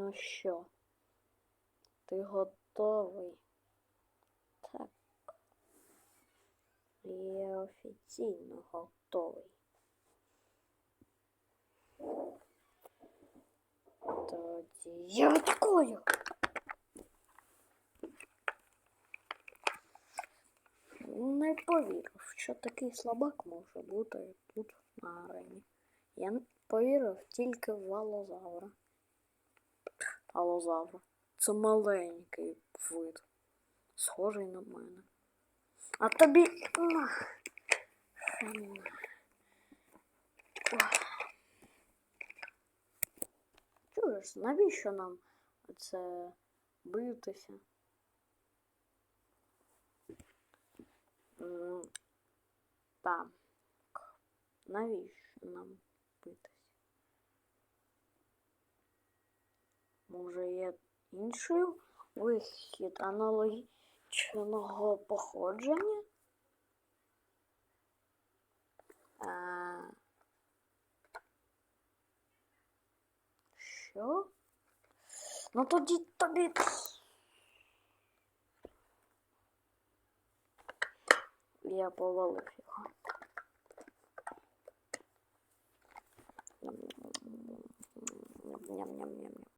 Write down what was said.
Ну що? Ти готовий? Так. Я офіційно готовий. Тоді я атакую. Не повірив, що такий слабак може бути тут на арені. Я повірив тільки в алозавра. Це маленький вид. Схожий на мене. А тобі. Чуєш, навіщо нам це битися? Так. Навіщо нам битися? Може є інший вихід аналогічного походження? А... Що? Ну тоді тобі. Я повалив його. Ням-ням-ням-ням-ням.